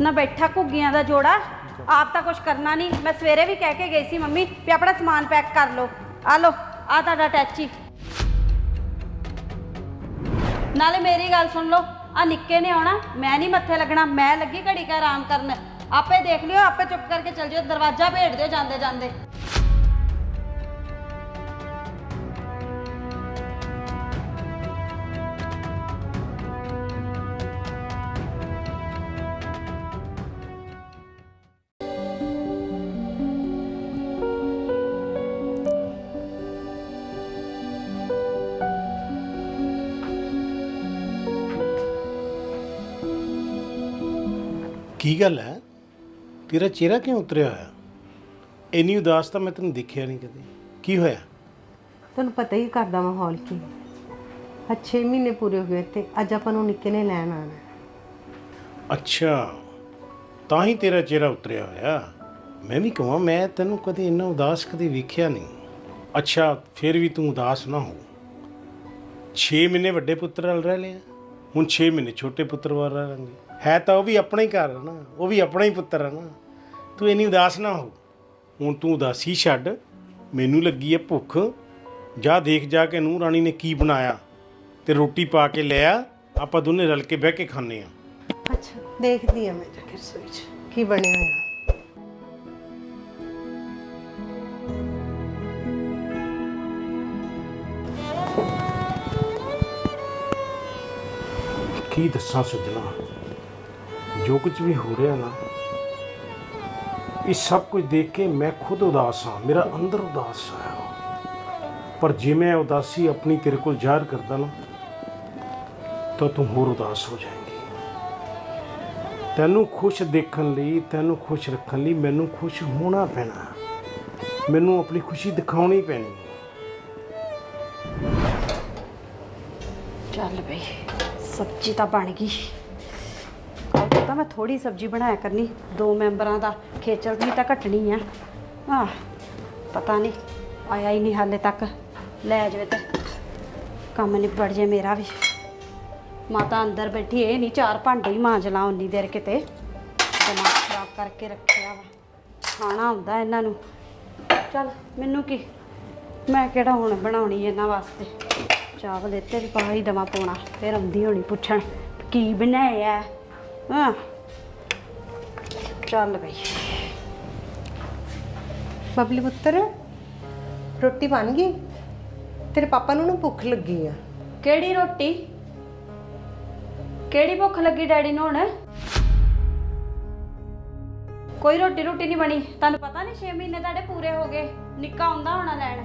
ਨਾ ਬੈਠਾ ਘੁੱਗੀਆਂ ਦਾ ਜੋੜਾ। ਆਪ ਤਾਂ ਕੁਝ ਕਰਨਾ ਨਹੀਂ। ਮੈਂ ਸਵੇਰੇ ਵੀ ਕਹਿ ਕੇ ਗਈ ਸੀ ਮੰਮੀ ਵੀ ਆਪਣਾ ਸਮਾਨ ਪੈਕ ਕਰ ਲਓ। ਆ ਲਓ, ਆ ਤੁਹਾਡਾ ਟੈਚੀ। ਨਾਲੇ ਮੇਰੀ ਗੱਲ ਸੁਣ ਲਓ, ਆ ਨਿੱਕੇ ਨੇ ਆਉਣਾ, ਮੈਂ ਨਹੀਂ ਮੱਥੇ ਲੱਗਣਾ, ਮੈਂ ਲੱਗੀ ਘੜੀ ਕਾ ਆਰਾਮ ਕਰਨ। ਆਪੇ ਦੇਖ ਲਿਓ, ਆਪੇ ਚੁੱਪ ਕਰਕੇ ਚਲ ਜਿਓ, ਦਰਵਾਜ਼ਾ ਭੇੜ ਦਿਓ ਜਾਂਦੇ ਜਾਂਦੇ ਕੀ ਗੱਲ ਹੈ? ਤੇਰਾ ਚਿਹਰਾ ਕਿਉਂ ਉਤਰਿਆ ਹੋਇਆ? ਇੰਨੀ ਉਦਾਸ ਤਾਂ ਮੈਂ ਤੈਨੂੰ ਦੇਖਿਆ ਨਹੀਂ ਕਦੇ। ਕੀ ਹੋਇਆ? ਤੁਹਾਨੂੰ ਪਤਾ ਹੀ ਘਰ ਦਾ ਮਾਹੌਲ ਕੀ ਹੈ। ਅੱਜ 6 ਮਹੀਨੇ ਪੂਰੇ ਹੋ ਗਏ ਤੇ ਅੱਜ ਆਪਾਂ ਨੂੰ ਨਿੱਕੇ ਨੇ ਲੈਣ ਆਣਾ ਹੈ। ਅੱਛਾ ਤਾਂ ਹੀ ਤੇਰਾ ਚਿਹਰਾ ਉਤਰਿਆ ਹੋਇਆ। ਮੈਂ ਵੀ ਕਹਾਂ ਮੈਂ ਤੈਨੂੰ ਕਦੇ ਇੰਨਾ ਉਦਾਸ ਕਦੇ ਵੇਖਿਆ ਨਹੀਂ। ਅੱਛਾ ਫਿਰ ਵੀ ਤੂੰ ਉਦਾਸ ਨਾ ਹੋ। 6 ਮਹੀਨੇ ਵੱਡੇ ਪੁੱਤਰ ਨਾਲ ਰਹਿ ਲਿਆ। ਹੁਣ 6 ਮਹੀਨੇ ਛੋਟੇ ਪੁੱਤਰ ਵਾਰ ਰਹਾਂਗੇ। ਹੈ ਤਾਂ ਉਹ ਵੀ ਆਪਣਾ ਹੀ ਘਰ ਹੈ ਨਾ, ਉਹ ਵੀ ਆਪਣਾ ਹੀ ਪੁੱਤਰ ਹੈ ਨਾ। ਤੂੰ ਇੰਨੀ ਉਦਾਸ ਨਾ ਹੋ। ਹੁਣ ਤੂੰ ਉਦਾਸੀ ਛੱਡ, ਮੈਨੂੰ ਲੱਗੀ ਹੈ ਭੁੱਖ। ਜਾ ਦੇਖ ਜਾ ਕੇ ਨੂੰ ਰਾਣੀ ਨੇ ਕੀ ਬਣਾਇਆ। ਤੇ ਰੋਟੀ ਪਾ ਕੇ ਲਿਆ ਆਪਾਂ ਦੋਨੇ ਰਲ ਕੇ ਬਹਿ ਕੇ ਖਾਂਦੇ ਆ। ਅੱਛਾ, ਦੇਖਦੀ ਆ ਮੈਂ ਜਾ ਕੇ ਰਸੋਈ 'ਚ, ਕੀ ਬਣਿਆ ਹੋਇਆ। ਕੀ ਦੱਸਾਂ ਸੱਜਣਾ ਜੋ ਕੁਝ ਵੀ ਹੋ ਰਿਹਾ ਨਾ, ਇਹ ਸਭ ਕੁਝ ਦੇਖ ਕੇ ਮੈਂ ਖੁਦ ਉਦਾਸ ਹਾਂ, ਮੇਰਾ ਅੰਦਰ ਉਦਾਸ ਹੈ। ਪਰ ਜੇ ਮੈਂ ਉਦਾਸੀ ਆਪਣੀ ਤੇਰੇ ਕੋਲ ਜ਼ਾਹਰ ਕਰਦਾ ਨਾ, ਤਾਂ ਤੂੰ ਹੋਰ ਉਦਾਸ ਹੋ ਜਾਏਂਗੀ। ਤੈਨੂੰ ਖੁਸ਼ ਦੇਖਣ ਲਈ, ਤੈਨੂੰ ਖੁਸ਼ ਰੱਖਣ ਲਈ ਮੈਨੂੰ ਖੁਸ਼ ਹੋਣਾ ਪੈਣਾ ਮੈਨੂੰ ਆਪਣੀ ਖੁਸ਼ੀ ਦਿਖਾਉਣੀ ਪੈਣੀ ਚੱਲ ਬਈ। ਸਬਜ਼ੀ ਤਾਂ ਬਣ ਗਈ। ਕੱਲ ਪਤਾ ਮੈਂ ਥੋੜੀ ਸਬਜ਼ੀ ਬਣਾਇਆ ਕਰਨੀ। ਦੋ ਮੈਂਬਰਾਂ ਦਾ ਖੇਚਲ ਵੀ ਤਾਂ ਘਟਣੀ ਆ। ਆਹ, ਪਤਾ ਨਹੀਂ, ਆਇਆ ਹੀ ਨਹੀਂ ਹਾਲੇ ਤੱਕ। ਲੈ ਜਾਵੇ ਤੇ। ਕੰਮ ਨਿਬੜ ਜੇ ਮੇਰਾ ਵੀ। ਮਾਤਾ ਅੰਦਰ ਬੈਠੀ, ਇਹ ਨਹੀਂ ਚਾਰ ਭਾਂਡੇ ਹੀ ਮਾਂਜ ਲਾਂ ਉਨੀ ਦੇਰ ਕਿਤੇ। ਦਿਮਾਗ ਖਰਾਬ ਕਰਕੇ ਰੱਖਿਆ ਵਾ। ਖਾਣਾ ਹੁੰਦਾ ਇਹਨਾਂ ਨੂੰ। ਚੱਲ, ਮੈਨੂੰ ਕੀ? ਮੈਂ ਕਿਹੜਾ ਹੁਣ ਬਣਾਉਣੀ ਇਹਨਾਂ ਵਾਸਤੇ? ਚਾਵਲ ਇੱਥੇ ਵੀ ਪਾ ਹੀ ਦਵਾਂ ਪਾਉਣਾ ਫਿਰ ਆਉਂਦੀ ਹੋਣੀ ਪੁੱਛਣ ਕੀ ਬਣਾਇਆ ਹਾਂ। ਚੱਲ ਬਈ। ਬਬਲੀ ਪੁੱਤਰ ਰੋਟੀ ਬਣ ਗਈ? ਤੇਰੇ ਪਾਪਾ ਨੂੰ ਨਾ ਭੁੱਖ ਲੱਗੀ ਆ। ਕਿਹੜੀ ਰੋਟੀ? ਕਿਹੜੀ ਭੁੱਖ ਲੱਗੀ ਡੈਡੀ ਨੂੰ ਹੁਣ? ਕੋਈ ਰੋਟੀ ਰੋਟੀ ਨਹੀਂ ਬਣੀ ਤੁਹਾਨੂੰ ਪਤਾ ਨਹੀਂ 6 ਮਹੀਨੇ ਤੁਹਾਡੇ ਪੂਰੇ ਹੋ ਗਏ ਨਿੱਕਾ ਆਉਂਦਾ ਹੋਣਾ ਲੈਣ।